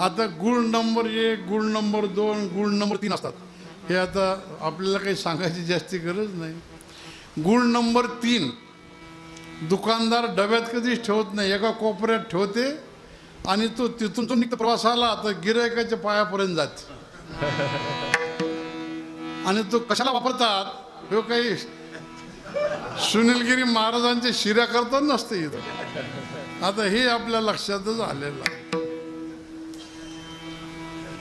आता गुळ नंबर एक गुळ नंबर दोन गुळ नंबर तीन असतात. हे आता आपल्याला काही सांगायची जास्ती गरज नाही. गुण नंबर तीन दुकानदार डब्यात कधीच ठेवत नाही एका कोपऱ्यात ठेवते आणि तो तिथून तो निघतो प्रवासाला तर गिरायकाच्या पायापर्यंत जाते. आणि तो कशाला वापरतात? हे काही सुनीलगिरी महाराजांच्या शिऱ्या करतात नसते इथं. आता हे आपल्या लक्षातच आलेलं आहे.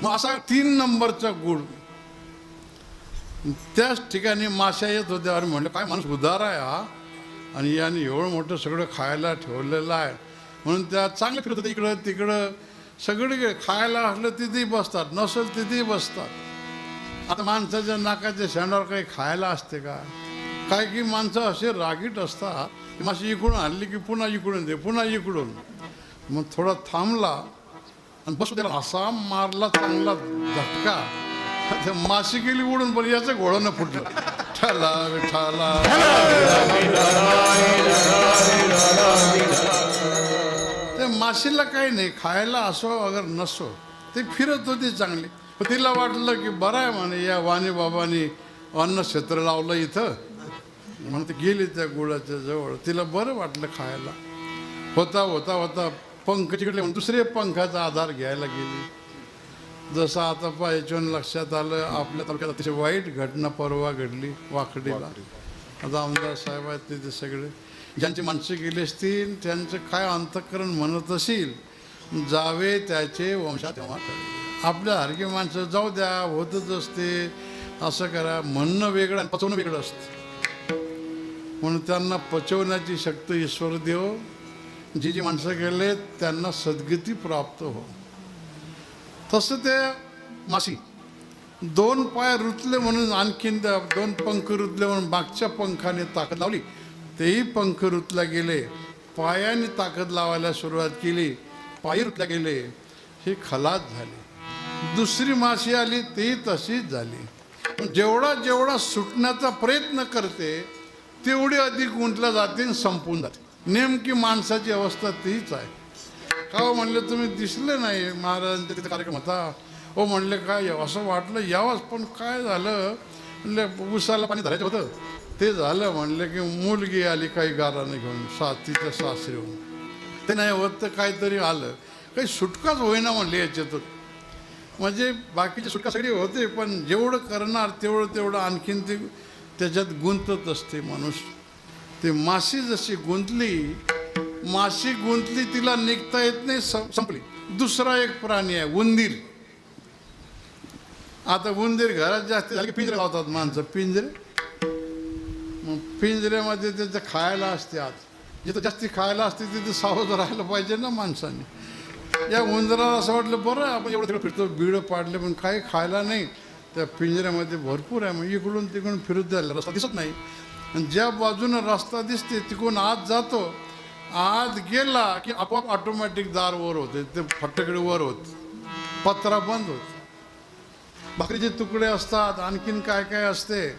मग असा तीन नंबरचा गुड त्याच ठिकाणी माश्या येत होत्या. आणि म्हणलं काय माणूस उदार आहे हा? आणि याने एवढं मोठं सगळं खायला ठेवलेलं आहे. म्हणून त्या चांगलं फिरत इकडं तिकडं सगळीकडे खायला असलं तिथेही बसतात. नसेल तिथेही बसतात. आता माणसाच्या नाकाच्या शेंडावर काही खायला असते का? काय की माणसं असे रागीट असतात की माशी इकडून आणली की पुन्हा इकडून दे पुन्हा इकडून. मग थोडा थांबला आणि बसू त्याला असा मारला चांगला झटका. ते माशी गेली उडून पण याचं घोडं फुटलं. ठला विठाला ते माशीला काही नाही खायला असो अगर नसो ते फिरत होती चांगली. तिला वाटलं की बरं आहे म्हणे या वाणी बाबांनी अन्न क्षेत्र लावलं इथं. म्हणते गेली त्या गुळाच्या जवळ. तिला बरं वाटलं खायला. होता होता होता. पंख तिकडले म्हणून दुसरे पंखाचा आधार घ्यायला गेली. जसं आता पाहिजे लक्षात आलं आपल्या तालुक्यात अतिशय वाईट घटना परवा घडली वाकडीला. आता आमदार साहेब आहेत तिथे सगळे. ज्यांची माणसं गेली असतील त्यांचं काय अंतःकरण म्हणत असेल जावे त्याचे वंशा तेव्हा आपल्या हरकी माणसं जाऊ द्या होतच असते. असं करा म्हणणं वेगळं आणि पचवणं वेगळं असतं. म्हणून त्यांना पचवण्याची शक्ती ईश्वर देव. जी जी माणसं गेले त्यांना सद्गती प्राप्त हो. तसं ते मासी दोन पाय रुतले म्हणून आणखीन दोन पंख रुतले म्हणून मागच्या पंखाने ताकद लावली. तेही पंख रुतल्या गेले पायाने ताकद लावायला सुरुवात केली पायी रुतल्या गेले हे खलास झाले. दुसरी माशी आली तेही तशीच झाली. जेवढा जेवढा सुटण्याचा प्रयत्न करते तेवढी अधिक गुंतल्या जाते आणि संपून जाते. नेमकी माणसाची अवस्था तीच आहे. का हो म्हणले तुम्ही दिसले नाही महाराजांचा तिथे कार्यक्रम होता? हो म्हणले काय यावं? असं वाटलं यावंच पण काय झालं? म्हणले उसाला पाणी धरायचं होतं. ते झालं म्हणले की मुलगी आली काही गाराने घेऊन सा सासरी होऊन ते नाही होत तर काहीतरी आलं. काही सुटकाच होईना म्हणले याच्यातून म्हणजे बाकीची सुटका सगळी होते पण जेवढं करणार तेवढं तेवढं आणखीन ते त्याच्यात गुंतत असते माणूस. ते माशी जशी गुंतली माशी गुंतली तिला निघता येत नाही संपली. दुसरा एक प्राणी आहे उंदीर. आता उंदीर घरात जास्त झाले पिंजरे लावतात माणसं पिंजरे. मग पिंजऱ्यामध्ये त्याचं खायला असते आत जिथं जास्ती खायला असते तिथं सावध राहायला पाहिजे ना माणसाने. या उंदराला असं वाटलं बरं आपण एवढं तिकडे फिरतो बिडं पाडले पण काही खायला नाही. त्या पिंजऱ्यामध्ये भरपूर आहे. मग इकडून तिकडून फिरत जायला रस्ता दिसत नाही. आणि ज्या बाजूनं रस्ता दिसते तिकडून आत जातो. आत गेला की आपोआप ऑटोमॅटिक दार वर होते. ते फटकडे वर होत. पत्रा बंद होत. भाकरीचे तुकडे असतात आणखीन काय काय असते.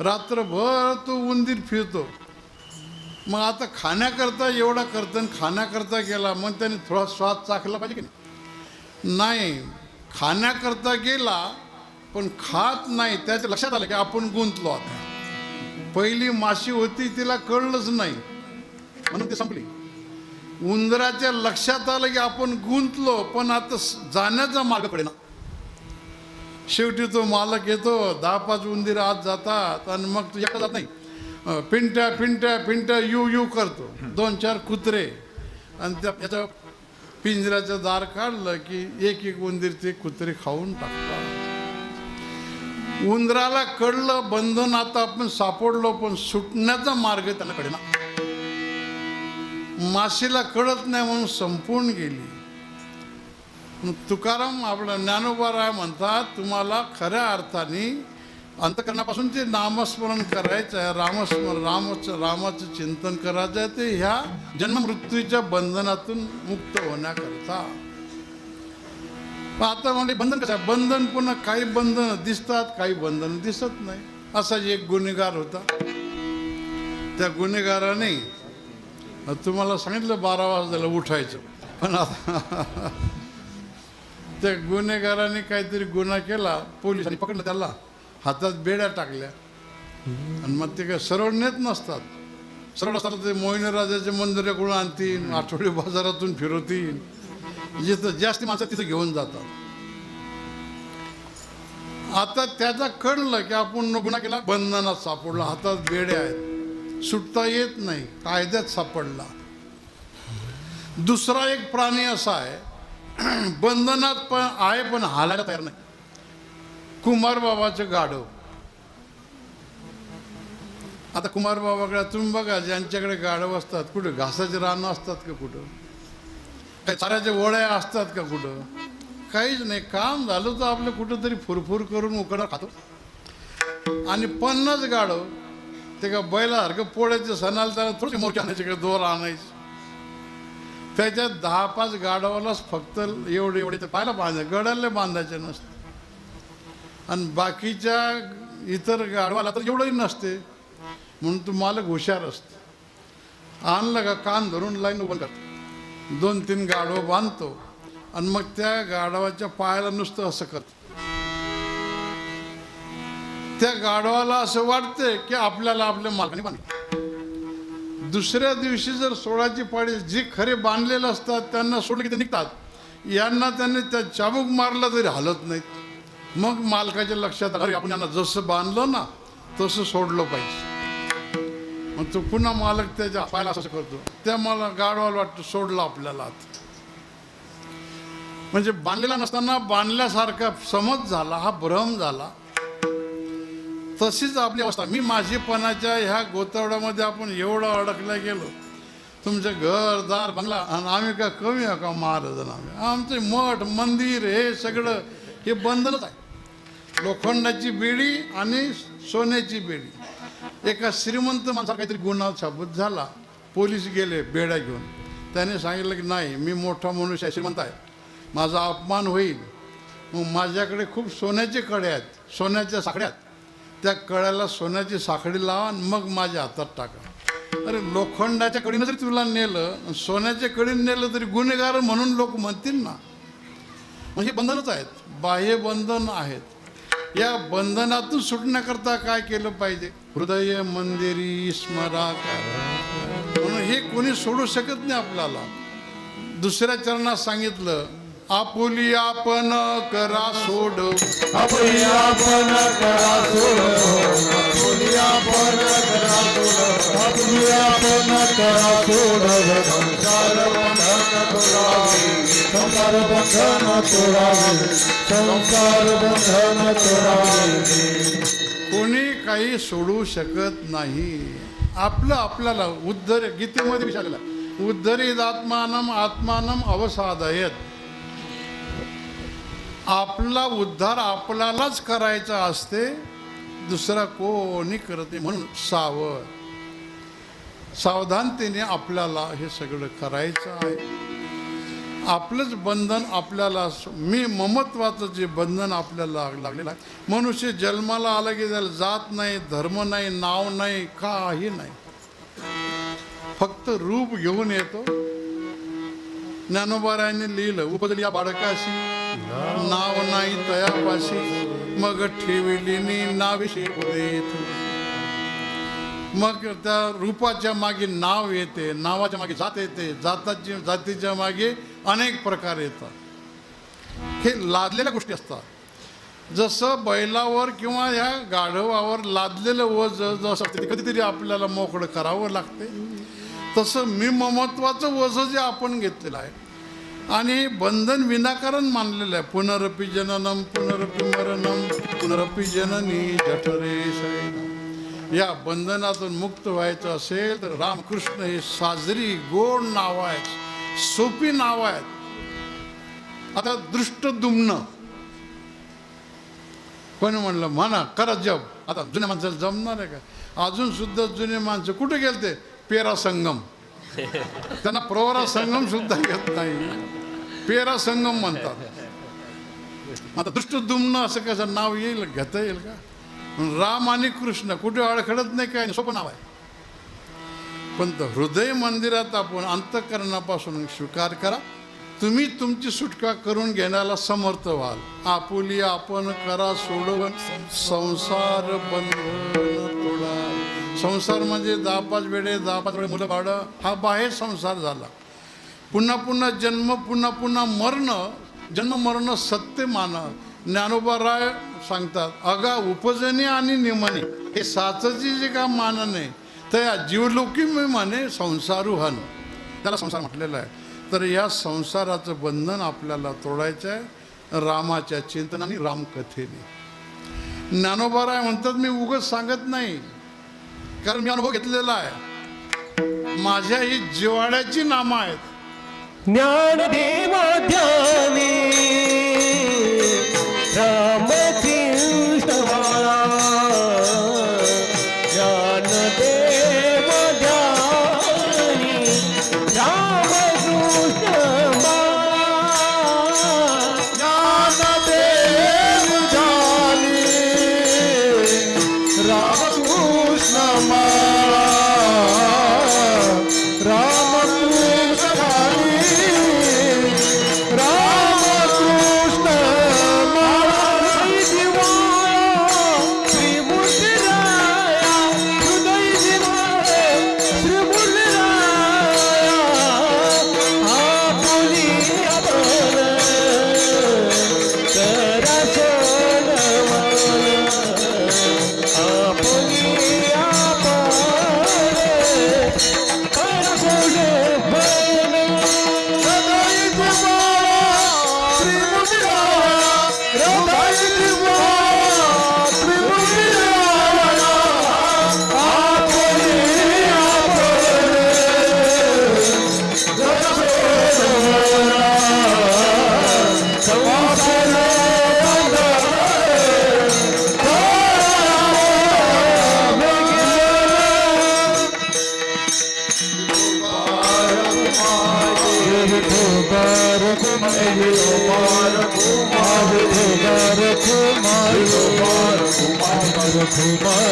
रात्रभर तो उंदीर फिरतो. मग आता खाण्याकरता एवढा करतो आणि खाण्याकरता गेला मग त्याने थोडा स्वाद चाखला पाहिजे की नाही? नाही. खाण्याकरता गेला पण खात नाही. त्याच्या लक्षात आलं की आपण गुंतलो आता. पहिली माशी होती तिला कळलंच नाही. म्हणून ती संपली. उंदराच्या लक्षात आलं की आपण गुंतलो पण आता जाण्याचा मार्ग पडेना. शेवटी तो मालक येतो दहा पाच उंदीर आत जातात आणि मग तो जात नाही. पिंट्या पिंट्या पिंट्या यू यू करतो. दोन चार कुत्रे. आणि त्या त्याच्या पिंजऱ्याचं दार काढलं की एक एक उंदीर ते कुत्रे खाऊन टाकतात. उंदराला कळलं बंधन आता आपण सापडलो पण सुटण्याचा मार्ग त्याला कळेना. माशीला कळत नाही म्हणून संपून गेली. तुकाराम आपला ज्ञानोबा म्हणतात तुम्हाला खऱ्या अर्थाने अंतकरणापासून ते नामस्मरण करायचं आहे. रामस्मरण रामाचं रामाचं चिंतन करायचं आहे. ते ह्या जन्ममृत्यूच्या बंधनातून मुक्त होण्याकरता. पण आता म्हणजे बंधन कसं आहे बंधन पुन्हा काही बंधन दिसतात काही बंधन दिसत नाही. असा एक गुन्हेगार होता. त्या गुन्हेगाराने तुम्हाला सांगितलं बारा वाजताला उठायचं. पण आता त्या गुन्हेगाराने काहीतरी गुन्हा केला पोलिसांनी पकडलं त्याला. हातात बेड्या टाकल्या. आणि मग ते काय सरळ नेत नसतात. सरळ असतात ते मोहिनी राजाचे मंदिराकडून आणतील आठवडी बाजारातून फिरवतील. जिथं जास्त माणसं तिथं घेऊन जातात. आता त्याचा कळलं की आपण गुन्हा केला बंधनात सापडला हातात बेड्या आहेत. सुटता येत नाही कायद्यात सापडला. दुसरा एक प्राणी असा आहे बंधनात पण आहे पण हालायला तयार नाही. कुमार बाबाचं गाढव. आता कुमार बाबाकडे तुम्ही बघा ज्यांच्याकडे गाढव असतात कुठं घासाचे रानं असतात का कुठं? काही चाऱ्याच्या ओळ्या असतात का कुठं? काहीच नाही. काम झालं तर आपलं कुठंतरी फुरफुर करून उकडा खातो. आणि पन्नास गाडो ते का बैलासारखं पोळ्याचे सणाला त्याला थोडे मोठे आणायचे का दोर आणायचे. त्याच्यात दहा पाच गाढवालाच फक्त एवढे एवढे ते पाहायला बांधायचे. गड्याला बांधायचे नसते. आणि बाकीच्या इतर गाढवाला तर एवढंही नसते. म्हणून तू मालक हुशार असते. आणलं का कान धरून लाईन उभं करतो. दोन तीन गाढवं बांधतो आणि मग त्या गाढवाच्या पायाला नुसतं असं करतो. त्या गाढवाला असं वाटते की आपल्याला आपल्या मालकाने बांध दुसऱ्या दिवशी जर सोळाची पाळी जी खरे बांधलेले असतात त्यांना सोडले की ते निघतात. यांना त्यांनी त्या चाबूक मारला तरी हलत नाहीत. मग मालकाच्या लक्षात अरे आपण यांना जसं बांधलं ना तसं सोडलं पाहिजे. मग तो पुन्हा मालक त्याच्या पायाला असं करतो. त्या मला गाडवाला वाटतं सोडलं आपल्याला म्हणजे बांधलेला नसताना बांधल्यासारखा समज झाला हा भ्रम झाला. तशीच आपली अवस्था. मी माझीपणाच्या ह्या गोतावड्यामध्ये आपण एवढं अडकल्या गेलो. तुमचं घर दार बंगला आणि आम्ही का कमी आहे का महाराज आम्ही? आमचे मठ मंदिर हे सगळं हे बंधनच आहे. लोखंडाची बेडी आणि सोन्याची बेडी. एका श्रीमंत माणसा काहीतरी गुन्हा साबूत झाला. पोलीस गेले बेड्या घेऊन त्याने सांगितलं की नाही मी मोठा मनुष्य श्रीमंत आहे. माझा अपमान होईल. मग माझ्याकडे खूप सोन्याचे कडे आहेत सोन्याच्या साखड्यात त्या कळ्याला सोन्याची साखळी लावा आणि मग माझ्या हातात टाका. अरे लोखंडाच्या कडीनं जरी तुला नेलं सोन्याच्या कडीनं नेलं तरी गुन्हेगार म्हणून लोक म्हणतील ना. म्हणजे बंधनच आहेत बाह्य बंधन आहेत. या बंधनातून सुटण्याकरता काय केलं पाहिजे? हृदय मंदिरी स्मरा हे कोणी सोडू शकत नाही आपल्याला. दुसऱ्या चरणात सांगितलं आपुली आपण करा सोड. आपली आपण करा सोड. आपली आपण करा सोड. आपली आपण करा सोड. संसार बंधन तोडावे. संसार बंधन तोडावे. संसार बंधन तोडावे. कोणी काही सोडू शकत नाही. आपलं आपल्याला उद्धर गीतेमध्ये विचारलेलं उद्धरित आत्मानम आत्मानम अवसादयत. आपला उद्धार आपल्यालाच करायचा असते दुसरा कोणी करत म्हणून सावध. सावधानतेने आपल्याला हे सगळं करायचं आहे. आपलंच बंधन आपल्याला मी ममत्वाचं जे बंधन आपल्याला लागलेलं आहे. मनुष्य जन्माला आला की त्याला जात नाही धर्म नाही नाव नाही काही नाही. फक्त रूप घेऊन येतो. ज्ञानोबारायांनी लिहिलं उपदल या बाळकाशी नाव नाही तयापाशी मग ठेवली नाविषयी मग त्या रूपाच्या मागे नाव येते नावाच्या मागे जात येते जाताची जातीच्या मागे अनेक प्रकार येतात. हे लादलेल्या गोष्टी असतात. जसं बैलावर किंवा या गाढवावर लादलेलं वज जसं असते ते कधीतरी आपल्याला मोकळं करावं लागते. तसं मी ममत्वाचं वज जे आपण घेतलेलं आहे आणि हे बंधन विनाकारण मानलेलं आहे. पुनरपी जननम पुनरपी मरणम पुनरपी जननी जठरे या बंधनातून मुक्त व्हायचं असेल तर रामकृष्ण हे साजरी गोड नाव आहे. सोपी नाव आहेत. आता दृष्ट दुमणं. कोणी म्हणलं म्हणा करा जप. आता जुन्या माणसाला जमणार आहे का? अजून सुद्धा जुने माणसं कुठे गेलते? पेरा संगम. त्यांना प्रवरा संगम सुद्धा घेत नाही. पेरा संगम म्हणतात. आता दृष्ट दुमणं असं कसं नाव येईल घेता येईल का? राम आणि कृष्ण कुठे अडखडत नाही काय? नाही, सोपं नाव आहे. पण हृदय मंदिरात आपण अंतकरणापासून स्वीकार करा. तुम्ही तुमची सुटका करून घेण्याला समर्थ व्हाल. आपुली आपण करा सोडवण. संसार बंधन तोडा. संसार म्हणजे दहा पाच वेळे दहा पाच वेळे मुलं बाळं हा बाहेर संसार झाला. पुन्हा पुन्हा जन्म पुन्हा पुन्हा मरण. जन्म मरण सत्य मान. ज्ञानोबा राय सांगतात अगा उपजनी आणि निमनी. हे साचची जे का मानन नाही तर जीवलोकी मी माने संसारुहन त्याला संसार म्हटलेला आहे. तर या संसाराचं बंधन आपल्याला तोडायचं आहे. रामाच्या चिंतनाने रामकथेने. ज्ञानोबा राय म्हणतात मी उगच सांगत नाही. कारण मी अनुभव घेतलेला आहे. माझ्या ही जिवाळ्याची नामं आहेत. ज्ञानदेव ध्यानी ज्ञानदेवा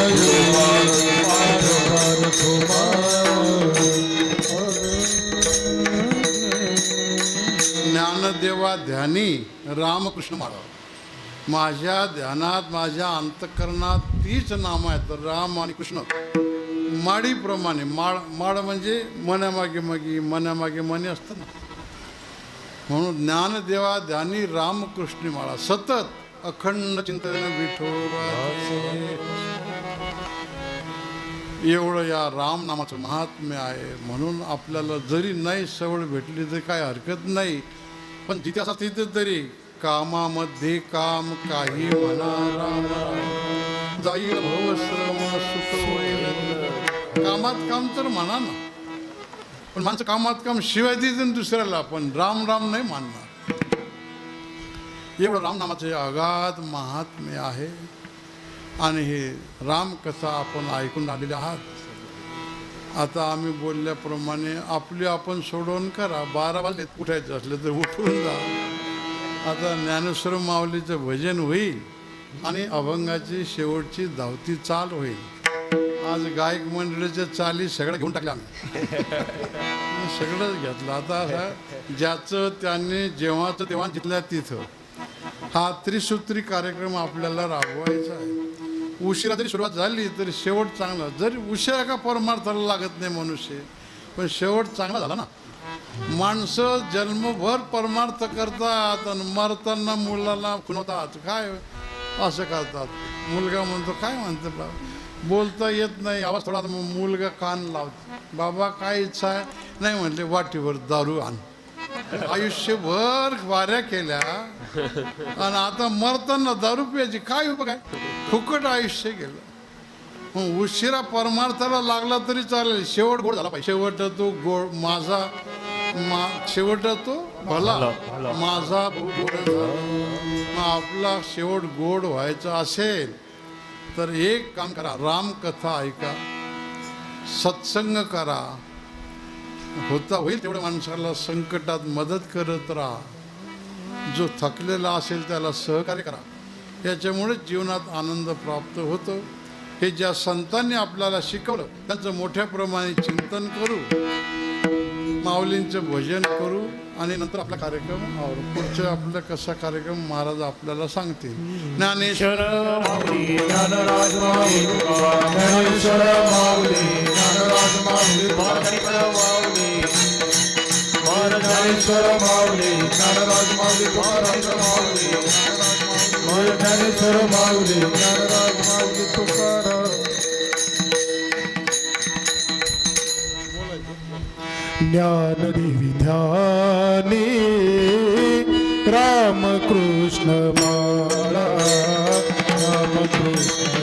ध्यानी रामकृष्ण माळा माझ्या ध्यानात माझ्या अंतकरणात तीच नाम आहेत. राम आणि कृष्ण. माडीप्रमाणे माळ माळ म्हणजे मनामागे मागी मनामागे मने असतं ना. म्हणून ज्ञानदेवा ध्यानी रामकृष्ण माळा सतत अखंड चिंतन विठोबा एवढं या राम नामाचं महात्म्य आहे. म्हणून आपल्याला जरी नाही सवड भेटली तर काय हरकत नाही. पण जिथे असा तिथे तरी कामामध्ये काम काही म्हणा राम. जाईल कामात काम तर म्हणा ना. पण माणसं कामात काम शिवाय देते दुसऱ्याला. पण राम राम नाही मानणार. एवढं रामनामाचे अगाध महात्म्य आहे. आणि हे रामकथा आपण ऐकून आलेले आहात. आता आम्ही बोलल्याप्रमाणे आपली आपण सोडवून करा. बारा वाजले उठायचं असलं तर उठून जा. आता ज्ञानेश्वर माऊलीचं भजन होईल आणि अभंगाची शेवटची धावती चाल होईल. आज गायक मंडळीच्या चाली सगळं घेऊन टाकल्या आम्ही. सगळंच घेतलं. आता ज्याचं त्यांनी जेव्हाचं तेव्हा जिथल्या तिथं. हा त्रिसूत्री कार्यक्रम आपल्याला राबवायचा आहे. उशिरा जरी सुरुवात झाली तरी शेवट चांगला. जरी उशिरा का परमार्थाला लागत नाही मनुष्य पण शेवट चांगला झाला ना. माणसं जन्मभर परमार्थ करतात आणि मरताना मुलाला खुणवतात काय असं करतात? मुलगा म्हणतो काय म्हणतो बा? बोलता येत नाही. आवाज थोडा मग मुलगा कान लावतो. बाबा काय इच्छा आहे? नाही म्हटले वाटीवर दारू आण. आयुष्यभर वाऱ्या केल्या. आणि आता मरताना दारू प्यायची काय उपयोग आहे फुकट आयुष्य गेलं. मग उशिरा परमार्थाला लागला तरी चालेल. शेवट गोड झाला पाहिजे. शेवट तो गोड माझा मा शेवट तो भला. माझा. मग आपला शेवट गोड व्हायचा असेल तर एक काम करा. रामकथा ऐका. सत्संग करा. होता होईल तेवढ्या माणसाला संकटात मदत करत राहा. जो थकलेला असेल त्याला सहकार्य करा. याच्यामुळे जीवनात आनंद प्राप्त होतो. हे ज्या संतांनी आपल्याला शिकवलं त्यांचं मोठ्या प्रमाणे चिंतन करू. माऊलींचं भजन करू आणि नंतर आपला कार्यक्रम आवरू. पुढचं आपला कसा कार्यक्रम महाराज आपल्याला सांगतील. ज्ञानेश्वर ज्ञानराज माऊली ज्ञानेश्वर ज्ञानेश्वर माऊली ज्ञानराज माऊली तुकाराम ज्ञानदेवी ध्यानी रामकृष्ण माळा रामकृष्ण